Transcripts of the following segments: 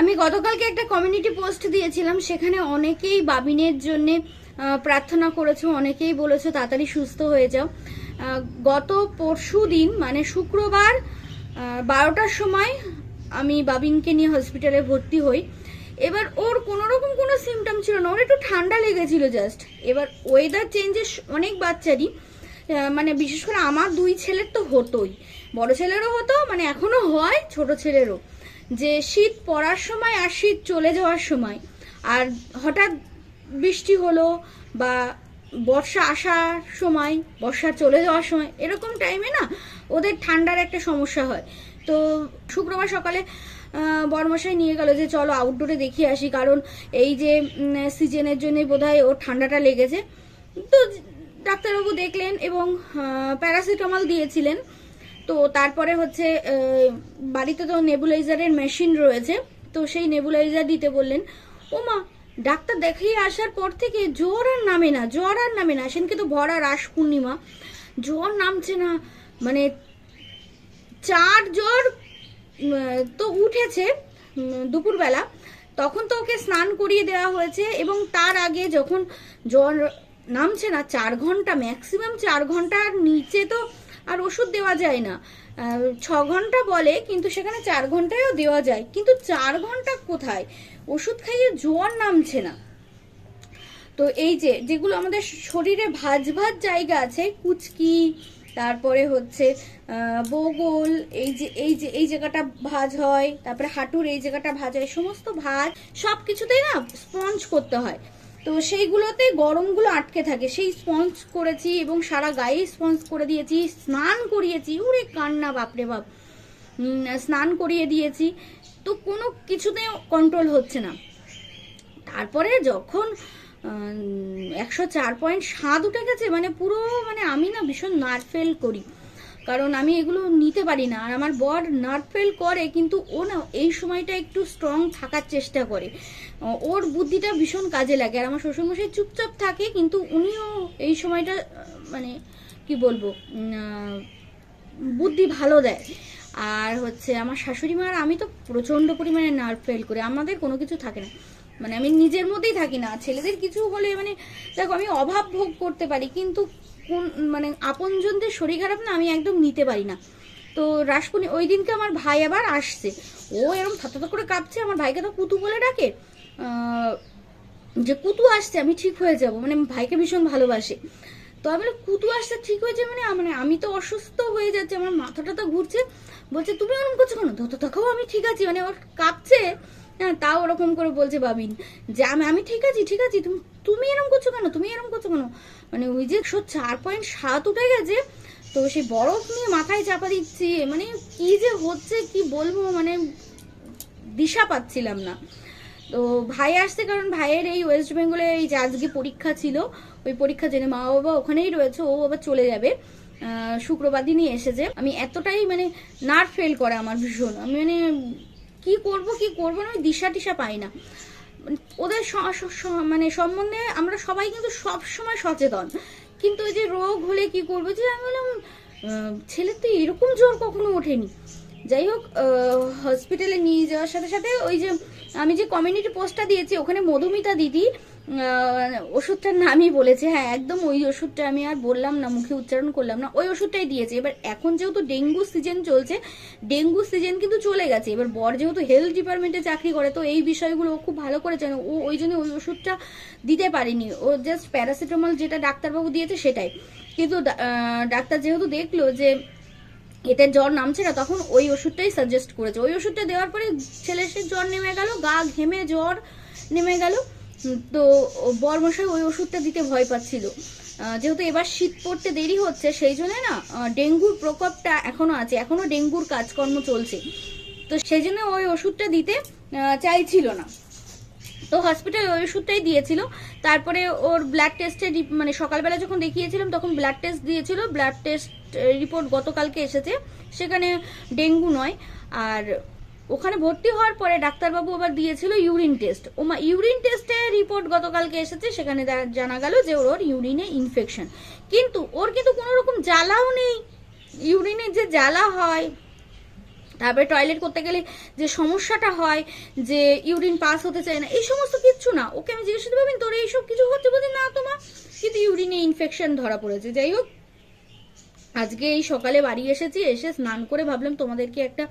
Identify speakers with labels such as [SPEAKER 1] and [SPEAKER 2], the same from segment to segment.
[SPEAKER 1] আমি গতকালকে একটা কমিউনিটি পোস্ট দিয়েছিলাম, সেখানে অনেকেই বাবিনের জন্যে প্রার্থনা করেছ, অনেকেই বলেছ তাড়াতাড়ি সুস্থ হয়ে যাও। গত পরশু দিন মানে শুক্রবার বারোটার সময় আমি বাবিনকে নিয়ে হসপিটালে ভর্তি হই। এবার ওর কোনো রকম কোনো সিমটম ছিল না, ওর একটু ঠান্ডা লেগেছিল জাস্ট এবার ওয়েদার চেঞ্জেস অনেক বাচ্চারই মানে বিশেষ করে আমার দুই ছেলের তো হতোই। বড় ছেলেরও হতো মানে এখনও হয় ছোট ছেলেরও। যে শীত পড়ার সময় আর শীত চলে যাওয়ার সময়। আর হঠাৎ বৃষ্টি হলো বা বর্ষা আসার সময় বর্ষা চলে যাওয়ার সময় এরকম টাইমে না ওদের ঠান্ডার একটা সমস্যা হয়। তো শুক্রবার সকালে আহ, বড়মশাই নিয়ে গেল যে চলো আউটডোরে দেখিয়ে আসি কারণ এই যে সিজনের জন্যই বোধহয় ওর ঠান্ডাটা লেগেছে। তো ডাক্তারবাবু দেখলেন এবং প্যারাসিটামল দিয়েছিলেন। তো তারপরে হচ্ছে বাড়িতে তো নেবুলাইজারের মেশিন রয়েছে, তো সেই নেবুলাইজার দিতে বললেন ও মা ডাক্তার দেখিয়ে আসার পর থেকে জ্বর আর নামে না, জ্বর আর নামে না, সেদিনকে তো ভরা রাস পূর্ণিমা, জ্বর নামছে না মানে চার জ্বর তো উঠেছে দুপুরবেলা, তখন তো ওকে স্নান করিয়ে দেওয়া হয়েছে, এবং তার আগে যখন জ্বর নামছে না, চার ঘণ্টা ম্যাক্সিমাম চার ঘণ্টার নিচে তো আর ওষুধ দেওয়া যায় না। ছ ঘণ্টা বলে, কিন্তু সেখানে চার ঘন্টায়ও দেওয়া যায়। কিন্তু চার ঘণ্টা কোথায়? ওষুধ খাইয়ে জোয়ার নামছে না। তো এই যে, যেগুলো আমাদের শরীরে ভাজ ভাজ জায়গা আছে, কুচকি, তারপরে হচ্ছে বগল, এই যে এই যে, এই জায়গাটা ভাজ হয়, তারপরে হাঁটুর এই জায়গাটা ভাজ হয়, সমস্ত ভাজ সব কিছুতেই না, স্পঞ্জ করতে হয়। তো সেইগুলোতে গরমগুলো আটকে থাকে। সেই স্পঞ্জ করেছি এবং সারা গায়ে স্পঞ্জ করে দিয়েছি, স্নান করিয়েছি। উরে কান্না, বাপরে বাপ। স্নান করিয়ে দিয়েছি। তো কোনো কিছুতেই কন্ট্রোল হচ্ছে না। তারপরে যখন একশো চার পয়েন্ট সাত উঠে গেছে মানে পুরো মানে আমি না ভীষণ নার্ভ ফেল করি। কারণ আমি এগুলো নিতে পারি না। আর আমার বর নার্ভ ফেল করে, কিন্তু ও না, এই সময়টা একটু স্ট্রং থাকার চেষ্টা করে। ওর বুদ্ধিটা ভীষণ কাজে লাগে। আর আমার শ্বশুরমশাই চুপচাপ থাকে, কিন্তু উনিও এই সময়টা মানে কি বলব বুদ্ধি ভালো দেয়। আর হচ্ছে, আমার শাশুড়ি মা আর আমি তো প্রচণ্ড পরিমাণে নার্ভ ফেল করি। আমাদের কোনো কিছু থাকে না। মানে আমি নিজের মধ্যেই থাকি না। ছেলেদের কিছু হলে মানে দেখো আমি অভাব ভোগ করতে পারি কিন্তু কোন মানে আপনজনদের শরীর খারাপ না আমি একদম নিতে পারি না। তো রাসপুনি ওই দিনকে আমার ভাই আবার আসছে। ও এরকম থাতা করে কাঁপছে আমার ভাইকে তো কুতু বলে ডাকে। যে কুতু আসছে আমি ঠিক হয়ে যাব মানে ভাইকে ভীষণ ভালোবাসে। তো আমি বলি, কুতু আসছে ঠিক হয়েছে মানে মানে আমি তো অসুস্থ হয়ে যাচ্ছে আমার মাথাটা তো ঘুরছে। বলছে তুমি ওরকম করছ কেন? তো দেখাও আমি ঠিক আছি। মানে ওর কাঁপছে হ্যাঁ তাও ওরকম করে বলছে বাবিন। যে আমি আমি ঠিক আছি ঠিক আছি, তুমি তুমি এরকম করছ কেন? তুমি এরকম করছ কেন? মানে ওই যে চার পয়েন্ট সাত উঠে গেছে, তো সেই বরফ নিয়ে মাথায় চাপা দিচ্ছি মানে কি যে হচ্ছে, কি বলব মানে দিশা পাচ্ছিলাম না। তো ভাই আসছে কারণ ভাইয়ের এই ওয়েস্ট বেঙ্গলে এই যে আজকে পরীক্ষা ছিল, ওই পরীক্ষা জেনে মা বাবা ওখানেই রয়েছে, ও আবার চলে যাবে। শুক্রবার দিনই এসেছে। আমি এতটাই মানে নার্ভ ফেল করে আমার ভীষণ। আমি মানে কি করব কি করব না, আমি দিশা টিশা পাই না। মানে ওদের মানে সম্বন্ধে আমরা সবাই কিন্তু সব সময় সচেতন। কিন্তু ওই যে রোগ হলে কি করব, যে আমি বললাম ছেলে ছেলের তো এরকম জোর কখনো ওঠেনি। যাই হোক হসপিটালে নিয়ে যাওয়ার সাথে সাথে ওই যে আমি যে কমিউনিটি পোস্টটা দিয়েছি, ওখানে মধুমিতা দিদি ওষুধটার নামই বলেছে হ্যাঁ একদম ওই ওষুধটা আমি আর বললাম না, মুখে উচ্চারণ করলাম না, ওই ওষুধটাই দিয়েছে। এবার এখন যেহেতু ডেঙ্গু সিজন চলছে, ডেঙ্গু সিজন কিন্তু চলে গেছে। এবার বর যেহেতু হেলথ ডিপার্টমেন্টে চাকরি করে, তো এই বিষয়গুলো ও খুব ভালো করে জানে। ও ওই জন্য ওই ওষুধটা দিতে পারেনি। ও জাস্ট প্যারাসিটামল যেটা ডাক্তারবাবু দিয়েছে, সেটাই। কিন্তু ডাক্তার যেহেতু দেখল যে এতে জ্বর নামছে না, তখন ওই ওষুধটাই সাজেস্ট করেছে। ওই ওষুধটা দেওয়ার পরে ছেলের সে জ্বর নেমে গেল, গা ঘেমে জ্বর নেমে গেল। তো বরমশাই ওই ওষুধটা দিতে ভয় পাচ্ছিল। যেহেতু এবার শীত পড়তে দেরি হচ্ছে, সেই জন্য না ডেঙ্গুর প্রকোপটা এখনও আছে, এখনও ডেঙ্গুর কাজকর্ম চলছে। তো সেই জন্য ওই ওষুধটা দিতে চাইছিল না। তো হসপিটালে ওই ওষুধটাই দিয়েছিল। তারপরে ওর ব্লাড টেস্টের মানে সকালবেলা যখন দেখিয়েছিলাম, তখন ব্লাড টেস্ট দিয়েছিল। ব্লাড টেস্ট রিপোর্ট গতকালকে এসেছে। সেখানে ডেঙ্গু নয়, আর ওখানে ভর্তি হওয়ার পরে ডাক্তারবাবু আবার দিয়েছিল ইউরিন টেস্ট। ওমা, ইউরিন টেস্টে রিপোর্ট গতকালকে এসেছে, সেখানে জানা গেল যে ওর ইউরিনে ইনফেকশন কিন্তু ওর কিন্তু কোনো রকম জ্বালাও নেই। ইউরিনের যে জ্বালা হয়, তারপরে টয়লেট করতে গেলে যে সমস্যাটা হয়, যে ইউরিন পাস হতে চায় না, এই সমস্ত কিচ্ছু না। ওকে আমি জিজ্ঞেস করতে পারবেন তোর এইসব কিছু হচ্ছে? বলতে না তোমার কিন্তু ইউরিনে ইনফেকশন ধরা পড়েছে। যাই হোক, আজকে এই সকালে বাড়ি এসেছি, এসে স্নান করে ভাবলাম তোমাদেরকে একটা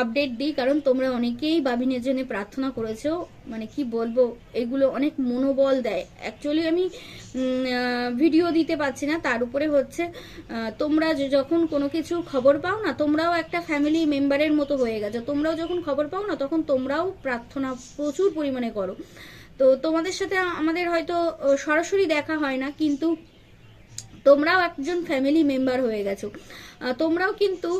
[SPEAKER 1] আপডেট দিই, কারণ তোমরা অনেকেই বাবিনের জন্য প্রার্থনা করেছ। মানে কি বলব, এগুলো অনেক মনোবল দেয়। অ্যাকচুয়ালি আমি ভিডিও দিতে পারছি না, তার উপরে হচ্ছে তোমরা যখন কোনো কিছু খবর পাও না, তোমরাও একটা ফ্যামিলি মেম্বারের মতো হয়ে গেছো। তোমরাও যখন খবর পাও না, তখন তোমরাও প্রার্থনা প্রচুর পরিমাণে করো। তো তোমাদের সাথে আমাদের হয়তো সরাসরি দেখা হয় না, কিন্তু তোমরাও একজন ফ্যামিলি মেম্বার হয়ে গেছো। তোমরাও কিন্তু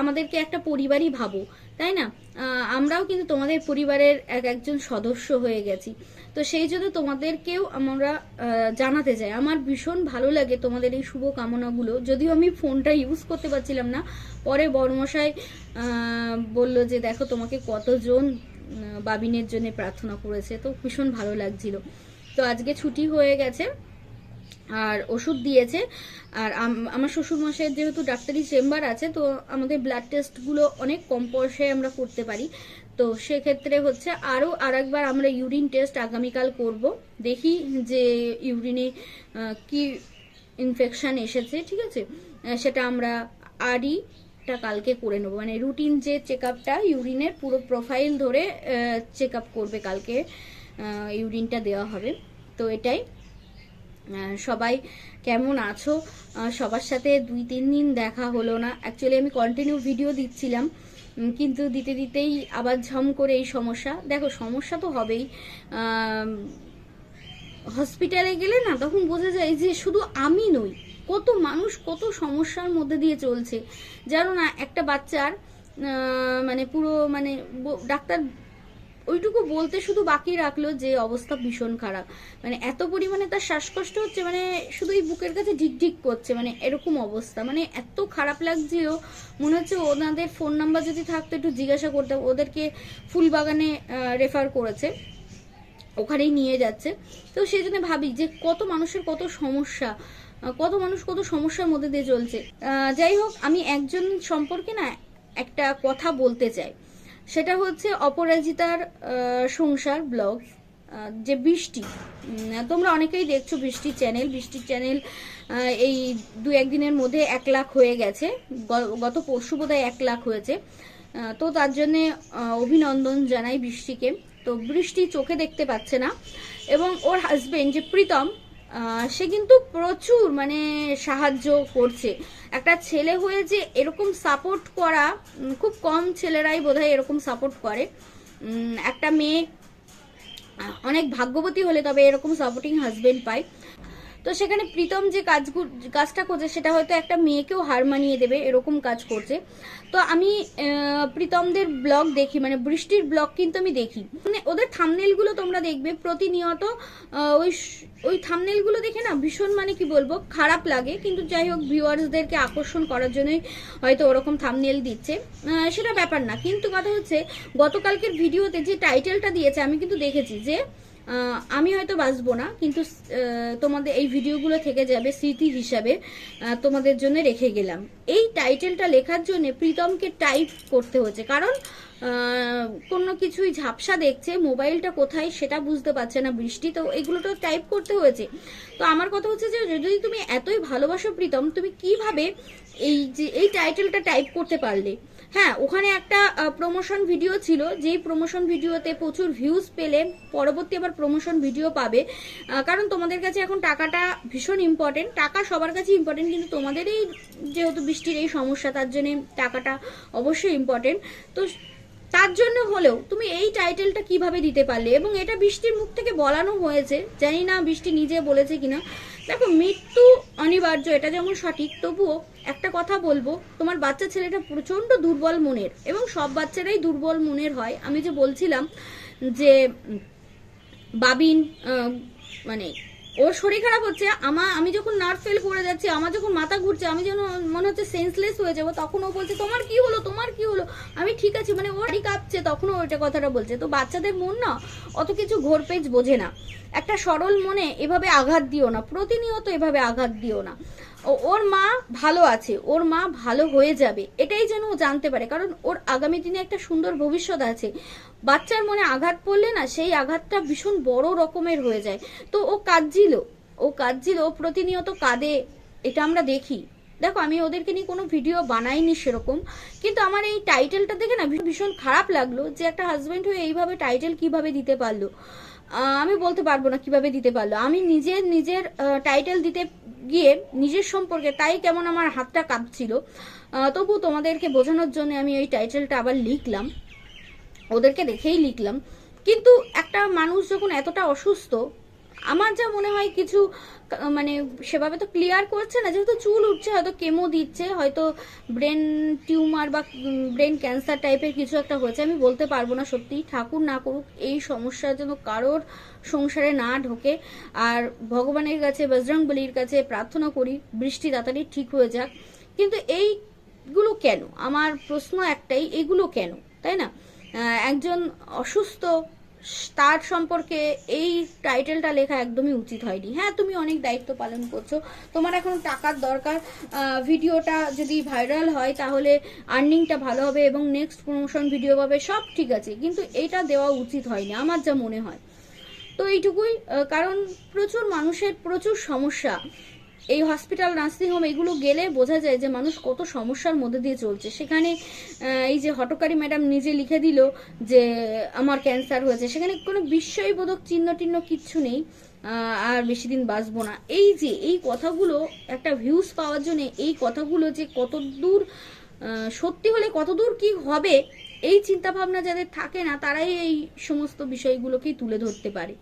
[SPEAKER 1] আমাদেরকে একটা পরিবারই ভাবো তাই না? আমরাও কিন্তু তোমাদের পরিবারের এক একজন সদস্য হয়ে গেছি। তো সেই জন্য তোমাদেরকেও আমরা জানাতে চাই। আমার ভীষণ ভালো লাগে তোমাদের এই শুভ কামনাগুলো যদিও আমি ফোনটা ইউজ করতে পারছিলাম না। পরে বড়মশাই আহ, বলল যে দেখো তোমাকে কতজন বাবিনের জন্য প্রার্থনা করেছে। তো ভীষণ ভালো লাগছিল। তো আজকে ছুটি হয়ে গেছে। আর ওষুধ দিয়েছে। আর আম- আমার শ্বশুর মশাইয়ের যেহেতু ডাক্তারি চেম্বার আছে, তো আমাদের ব্লাড টেস্টগুলো অনেক কম পয়সায় আমরা করতে পারি। তো সেক্ষেত্রে হচ্ছে আরও আরেকবার আমরা ইউরিন টেস্ট আগামীকাল করব। দেখি যে ইউরিনে কি ইনফেকশন এসেছে, ঠিক আছে? সেটা আমরা আরই টা কালকে করে নেব। মানে রুটিন যে চেক আপটা ইউরিনের পুরো প্রোফাইল ধরে চেক আপ করবে কালকে ইউরিনটা দেওয়া হবে। তো এটাই। সবাই কেমন আছো? সবার সাথে দুই তিন দিন দেখা হলো না। অ্যাকচুয়ালি আমি কন্টিনিউ ভিডিও দিচ্ছিলাম কিন্তু দিতে দিতেই আবার ঝম করে এই সমস্যা। দেখো, সমস্যা তো হবেই। হসপিটালে গেলে না তখন বোঝা যায় যে শুধু আমি নই, কত মানুষ কত সমস্যার মধ্যে দিয়ে চলছে। জানো না, একটা বাচ্চার মানে পুরো মানে ডাক্তার ওইটুকু বলতে শুধু বাকি রাখল যে অবস্থা ভীষণ খারাপ। মানে এত পরিমাণে তার শ্বাসকষ্ট হচ্ছে মানে শুধু এই বুকের কাছে ঢিক ঢিক করছে মানে এরকম অবস্থা। মানে এত খারাপ লাগছিল মনে হচ্ছে ওনাদের ফোন নাম্বার যদি থাকতো, একটু জিজ্ঞাসা করতাম, ওদেরকে ফুলবাগানে রেফার করেছে, ওখানেই নিয়ে যাচ্ছে। তো সেই জন্য ভাবি যে কত মানুষের কত সমস্যা কত মানুষ কত সমস্যার মধ্যে দিয়ে চলছে। যাই হোক, আমি একজন সম্পর্কে না একটা কথা বলতে চাই। সেটা হচ্ছে অপরাজিতার সংসার ব্লগ যে বৃষ্টি। তোমরা অনেকেই দেখছ বৃষ্টির চ্যানেল বৃষ্টির চ্যানেল এই দু একদিনের মধ্যে এক লাখ হয়ে গেছে। গত পরশু বোধহয় এক লাখ হয়েছে। তো তার জন্যে অভিনন্দন জানাই বৃষ্টিকে। তো বৃষ্টি চোখে দেখতে পাচ্ছে না। এবং ওর হাজবেন্ড যে প্রীতম সে কিন্তু প্রচুর মানে সাহায্য করছে। একটা ছেলে হয়ে যে এরকম সাপোর্ট করা খুব কম ছেলেরাই বোধহয় এরকম সাপোর্ট করে। একটা মেয়ে অনেক ভাগ্যবতী হলে তবে এরকম সাপোর্টিং হাজবেন্ড পায়। তো সেখানে প্রীতম যে কাজ কাজটা করছে সেটা হয়তো একটা মেয়েকেও হার মানিয়ে দেবে, এরকম কাজ করছে। তো আমি প্রীতমদের ব্লগ দেখি মানে বৃষ্টির ব্লগ কিন্তু আমি দেখি। মানে ওদের থামনেলগুলো তোমরা দেখবে, প্রতিনিয়ত ওই ওই থামনেলগুলো দেখে না ভীষণ মানে কি বলব, খারাপ লাগে। কিন্তু যাই হোক, ভিউয়ার্সদেরকে আকর্ষণ করার জন্যই হয়তো ওরকম থামনেল দিচ্ছে। সেটা ব্যাপার না। কিন্তু কথা হচ্ছে, গতকালকের ভিডিওতে যে টাইটেলটা দিয়েছে, আমি কিন্তু দেখেছি যে আমি হয়তো বাঁচবো না, কিন্তু তোমাদের এই ভিডিওগুলো থেকে যাবে স্মৃতি হিসাবে তোমাদের জন্য রেখে গেলাম। এই টাইটেলটা লেখার জন্য প্রীতমকে টাইপ করতে হয়েছে, কারণ কোনো কিছুই ঝাপসা দেখছে, মোবাইলটা কোথায় সেটা বুঝতে পারছে না বৃষ্টি, তো এগুলো তো টাইপ করতে হয়েছে। তো আমার কথা হচ্ছে যে যদি তুমি এতই ভালোবাসো প্রীতম, তুমি কীভাবে এই যে, এই টাইটেলটা টাইপ করতে পারলে? হ্যাঁ ওখানে একটা প্রমোশন ভিডিও ছিল। যেই প্রমোশন ভিডিওতে প্রচুর ভিউজ পেলে, পরবর্তী আবার প্রমোশন ভিডিও পাবে। কারণ তোমাদের কাছে এখন টাকাটা ভীষণ ইম্পর্টেন্ট টাকা সবার কাছে ইম্পর্টেন্ট কিন্তু তোমাদেরই যেহেতু বৃষ্টির এই সমস্যা, তার জন্যে টাকাটা অবশ্যই ইম্পর্টেন্ট তো তার জন্য হলেও তুমি এই টাইটেলটা কীভাবে দিতে পারলে? এবং এটা বৃষ্টির মুখ থেকে বলানো হয়েছে, জানি না বৃষ্টি নিজে বলেছে কিনা। দেখো, মৃত্যু অনিবার্য, এটা যেমন সঠিক, তবুও একটা কথা বলব, তোমার বাচ্চা ছেলেটা প্রচণ্ড দুর্বল মনের, এবং সব বাচ্চারাই দুর্বল মনের হয়। আমি যে বলছিলাম যে, বাবিন মানে ওর শরীর খারাপ হচ্ছে, আমা, আমি যখন নার্ভ ফেল করে যাচ্ছি, আমার যখন মাথা ঘুরছে, আমি যেন মনে হচ্ছে সেন্সলেস হয়ে যাব, তখন ও বলছে, তোমার কি হলো? তোমার কি আমি ঠিক আছি মানে ওরই কাঁপছে, তখনও ওইটা কথাটা বলছে। তো বাচ্চাদের মন না অত কিছু ঘোরপেজ বোঝে না। একটা সরল মনে এভাবে আঘাত দিও না, প্রতিনিয়ত এভাবে আঘাত দিও না। ওর মা ভালো আছে, ওর মা ভালো হয়ে যাবে, এটাই যেন ও জানতে পারে। কারণ ওর আগামী দিনে একটা সুন্দর ভবিষ্যৎ আছে। বাচ্চার মনে আঘাত পড়লে না সেই আঘাতটা ভীষণ বড় রকমের হয়ে যায়। তো ও কাঁদছিল ও কাঁদছিল, ও প্রতিনিয়ত কাঁদে, এটা আমরা দেখি। দেখো, আমি ওদেরকে নিয়ে কোনো ভিডিও বানাইনি সেরকম, কিন্তু আমার এই টাইটেলটা দেখে না ভীষণ খারাপ লাগল যে একটা হাজব্যান্ড হয়ে এইভাবে টাইটেল কীভাবে দিতে পারল। আমি বলতে পারব না কীভাবে দিতে পারল। আমি নিজের নিজের টাইটেল দিতে গিয়ে নিজের সম্পর্কে তাই কেমন আমার হাতটা কাঁপছিল। তবু তোমাদেরকে বোঝানোর জন্য আমি ওই টাইটেলটা আবার লিখলাম। ওদেরকে দেখেই লিখলাম। কিন্তু একটা মানুষ যখন এতটা অসুস্থ আমার যা মনে হয় কিছু মানে সেভাবে তো ক্লিয়ার করছে না, যেহেতু চুল উঠছে, হয়তো কেমো দিচ্ছে, হয়তো ব্রেন টিউমার বা ব্রেন ক্যান্সার টাইপের কিছু একটা হয়েছে, আমি বলতে পারব না সত্যি ঠাকুর না করুক, এই সমস্যার জন্য কারোর সংসারে না ঢোকে। আর ভগবানের কাছে, বজরং বলির কাছে প্রার্থনা করি, বৃষ্টি তাড়াতাড়ি ঠিক হয়ে যাক। কিন্তু এইগুলো কেন? আমার প্রশ্ন একটাই, এগুলো কেন? তাই না? একজন অসুস্থ তার সম্পর্কে এই টাইটেলটা লেখা একদমই উচিত হয়নি। হ্যাঁ তুমি অনেক দায়িত্ব পালন করছ। তোমার এখন টাকার দরকার। ভিডিওটা যদি ভাইরাল হয়, তাহলে আর্নিংটা ভালো হবে এবং নেক্সট প্রমোশন ভিডিও পাবে, সব ঠিক আছে। কিন্তু এটা দেওয়া উচিত হয়নি, আমার যা মনে হয়। তো এইটুকুই। কারণ প্রচুর মানুষের প্রচুর সমস্যা। এই হসপিটাল নার্সিং হোম এগুলো গেলে বোঝা যায় যে মানুষ কত সমস্যার মধ্যে দিয়ে চলছে। সেখানে এই যে হটকারী ম্যাডাম নিজে লিখে দিল যে, আমার ক্যান্সার হয়েছে। সেখানে কোনো বিস্ময়বোধক চিহ্ন টিহ্ন কিচ্ছু নেই আর বেশি দিন বাঁচবো না। এই যে, এই কথাগুলো, একটা ভিউজ পাওয়ার জন্য এই কথাগুলো যে কত দূর সত্যি হলে কতদূর কি হবে, এই চিন্তা ভাবনা যাদের থাকে না, তারাই এই সমস্ত বিষয়গুলোকেই তুলে ধরতে পারে।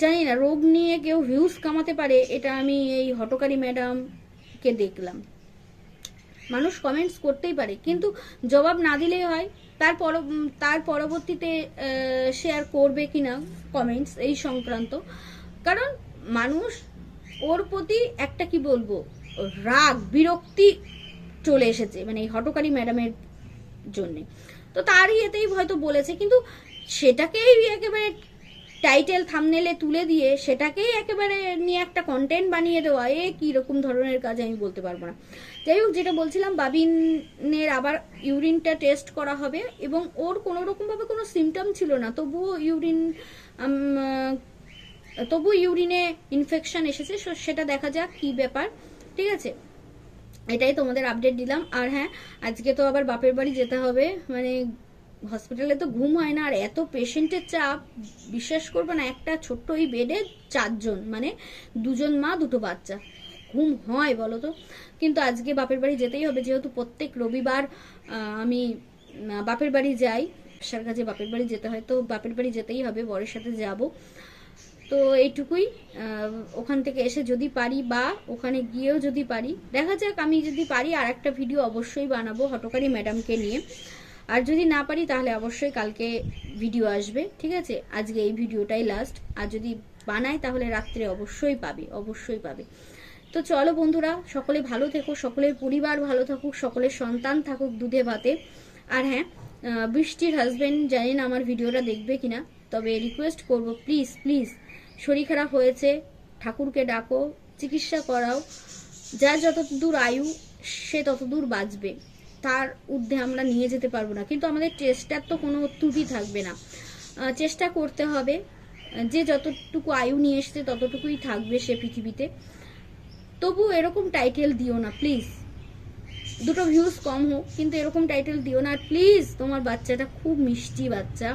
[SPEAKER 1] জানি না, রোগ নিয়ে কেউ ভিউজ কামাতে পারে, এটা আমি এই হটকারী ম্যাডামকে দেখলাম। মানুষ কমেন্টস করতেই পারে, কিন্তু জবাব না দিলেই হয়। তার পর তার পরবর্তীতে শেয়ার করবে কিনা কমেন্টস এই সংক্রান্ত। কারণ মানুষ ওর প্রতি একটা কি বলব, রাগ, বিরক্তি চলে এসেছে মানে এই হটকারী ম্যাডামের জন্যে। তো তারই এতেই হয়তো বলেছে, কিন্তু সেটাকেই একেবারে টাইটেল থামনেলে তুলে দিয়ে সেটাকেই একেবারে নিয়ে একটা কন্টেন্ট বানিয়ে দেওয়া, এ কি রকম ধরনের কাজ আমি বলতে পারব না। যাই হোক, যেটা বলছিলাম, বাবিনের আবার ইউরিনটা টেস্ট করা হবে এবং ওর কোনো রকমভাবে কোনো সিমটম ছিল না, তবুও ইউরিন তবু ইউরিনে ইনফেকশন এসেছে সেটা দেখা যাক কি ব্যাপার, ঠিক আছে? এটাই তোমাদের আপডেট দিলাম। আর হ্যাঁ আজকে তো আবার বাপের বাড়ি যেতে হবে মানে হসপিটালে তো ঘুম হয় না, আর এত পেশেন্টের চাপ, বিশ্বাস করবে না, একটা ছোট্ট ওই বেডে চারজন মানে দুজন মা, দুটো বাচ্চা। ঘুম হয় বলো তো। কিন্তু আজকে বাপের বাড়ি যেতেই হবে, যেহেতু প্রত্যেক রবিবার আমি বাপের বাড়ি যাই। সার কাছে বাপের বাড়ি যেতে হয়, তো বাপের বাড়ি যেতেই হবে, বরের সাথে যাব। তো এইটুকুই ওখান থেকে এসে যদি পারি বা ওখানে গিয়েও যদি পারি, দেখা যাক আমি যদি পারি আর একটা ভিডিও অবশ্যই বানাবো হটকারী ম্যাডামকে নিয়ে। আর যদি না পারি, তাহলে অবশ্যই কালকে ভিডিও আসবে, ঠিক আছে? আজকে এই ভিডিওটাই লাস্ট আর যদি বানাই তাহলে রাত্রে অবশ্যই পাবে অবশ্যই পাবে। তো চলো বন্ধুরা, সকলে ভালো থেকো, সকলের পরিবার ভালো থাকুক, সকলের সন্তান থাকুক দুধে ভাতে। আর হ্যাঁ বৃষ্টির হাজবেন্ড জানি না আমার ভিডিওটা দেখবে কিনা, তবে রিকোয়েস্ট করব প্লিজ প্লিজ শরীর খারাপ হয়েছে, ঠাকুরকে ডাকো, চিকিৎসা করাও। যার যত দূর আয়ু, সে তত দূর বাঁচবে। তার ঊর্ধ্বে আমরা নিয়ে যেতে পারব না। কিন্তু আমাদের চেষ্টার তো কোনো ত্রুটি থাকবে না। চেষ্টা করতে হবে, যে যতটুকু আয়ু নিয়ে এসছে ততটুকুই থাকবে সে পৃথিবীতে। তবু এরকম টাইটেল দিও না প্লিজ দুটো ভিউজ কম হোক, কিন্তু এরকম টাইটেল দিও না। প্লিজ তোমার বাচ্চাটা খুব মিষ্টি বাচ্চা।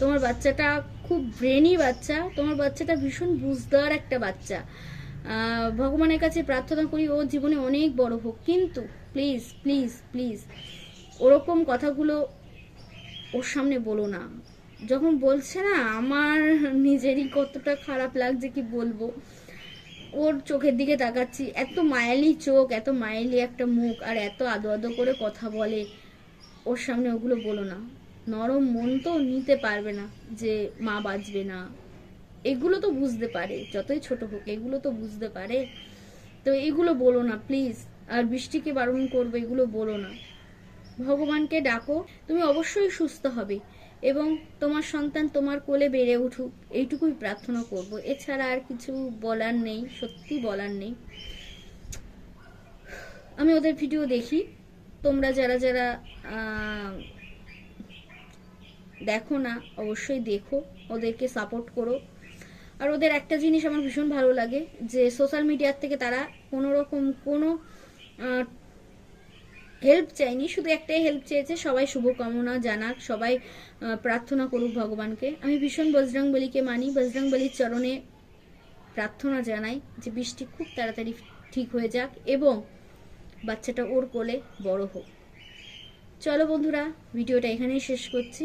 [SPEAKER 1] তোমার বাচ্চাটা খুব ব্রেনি বাচ্চা। তোমার বাচ্চাটা ভীষণ বুঝদার একটা বাচ্চা। ভগবানের কাছে প্রার্থনা করি, ও জীবনে অনেক বড় হোক। কিন্তু প্লিজ প্লিজ প্লিজ ওরকম কথাগুলো ওর সামনে বলো না। যখন বলছে না, আমার নিজেরই কতটা খারাপ লাগছে, কি বলব? ওর চোখের দিকে তাকাচ্ছি, এত মায়ালি চোখ, এত মায়ালি একটা মুখ, আর এত আদো আদো করে কথা বলে, ওর সামনে ওগুলো বলো না। নরম মন তো নিতে পারবে না যে মা বাঁচবে না। এগুলো তো বুঝতে পারে, যতই ছোট হোক, এগুলো তো বুঝতে পারে। তো এগুলো বলো না প্লিজ আর বৃষ্টিকে বারণ করবে, এগুলো বলো না। ভগবানকে ডাকো, তুমি অবশ্যই সুস্থ হবে এবং তোমার সন্তান তোমার কোলে বেড়ে উঠুক। এইটুকুই প্রার্থনা করব। এছাড়া আর কিছু বলার নেই, সত্যি বলার নেই। আমি ওদের ভিডিও দেখি। তোমরা যারা যারা দেখো না, অবশ্যই দেখো। ওদেরকে সাপোর্ট করো। আর ওদের একটা জিনিস আমার ভীষণ ভালো লাগে, যে সোশ্যাল মিডিয়ার থেকে তারা কোনো রকম কোনো হেল্প চাইনি শুধু একটাই হেল্প চেয়েছে, সবাই শুভকামনা জানাক, সবাই প্রার্থনা করুক ভগবানকে। আমি ভীষণ বজরং বলিকে মানি, বজরং বলির চরণে প্রার্থনা জানাই যে বৃষ্টি খুব তাড়াতাড়ি ঠিক হয়ে যাক এবং বাচ্চাটা ওর কোলে বড় হোক। চলো বন্ধুরা, ভিডিওটা এখানেই শেষ করছি।